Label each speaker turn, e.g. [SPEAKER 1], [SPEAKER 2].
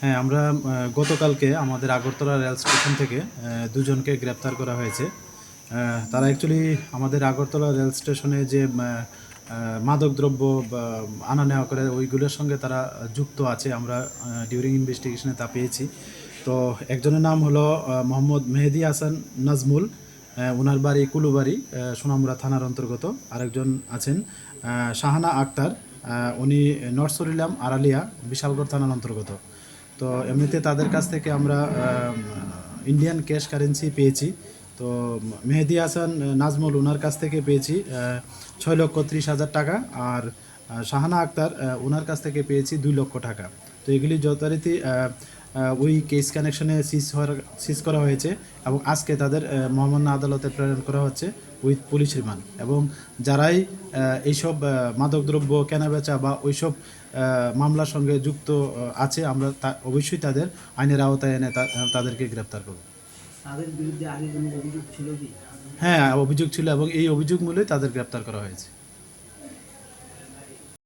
[SPEAKER 1] হ্যাঁ আমরা গতকালকে আমাদের আগরতলা রেল স্টেশন থেকে দুজনকে গ্রেপ্তার করা হয়েছে। তারা অ্যাকচুয়ালি আমাদের আগরতলা রেল স্টেশনে যে মাদকদ্রব্য আনা নেওয়া করে ওইগুলোর সঙ্গে তারা যুক্ত আছে। আমরা ডিউরিং ইনভেস্টিগেশনে তা পেয়েছি। তো একজনের নাম হলো মোহাম্মদ মেহেদি হাসান নাজমুল। ওনার বাড়ি কুলুবাড়ি আহ, সোনামুড়া থানার অন্তর্গত। আরেকজন আছেন শাহানা আক্তার। উনি নরসরিলাম আড়ালিয়া বিশালগড় থানার অন্তর্গত। তো এমনিতে তাদের কাছ থেকে আমরা ইন্ডিয়ান ক্যাশ কারেন্সি পেয়েছি। তো মেহেদি হাসান নাজমুল ওনার কাছ থেকে পেয়েছি ছয় লক্ষ ত্রিশ হাজার টাকা। আর শাহানা আক্তার ওনার কাছ থেকে পেয়েছি দুই লক্ষ টাকা। তো এগুলি যথারীতি ওই কেস কানেকশনে সিজ হওয়ার সিজ করা হয়েছে এবং আজকে তাদের মহামান্য আদালতে প্রেরণ করা হচ্ছে উইথ পুলিশ রিমান্ড এবং যারাই এইসব মাদকদ্রব্য কেনাবেচা বা ওইসব মামলার সঙ্গে যুক্ত আছে আমরা তা- অবশ্যই তাদের আইনের আওতায় এনে তাদেরকে গ্রেপ্তার করব।
[SPEAKER 2] তাদের বিরুদ্ধে আগে কোনো অভিযোগ ছিল কি?
[SPEAKER 1] হ্যাঁ অভিযোগ ছিল এবং এই অভিযোগ মূলেই তাদের গ্রেপ্তার করা হয়েছে।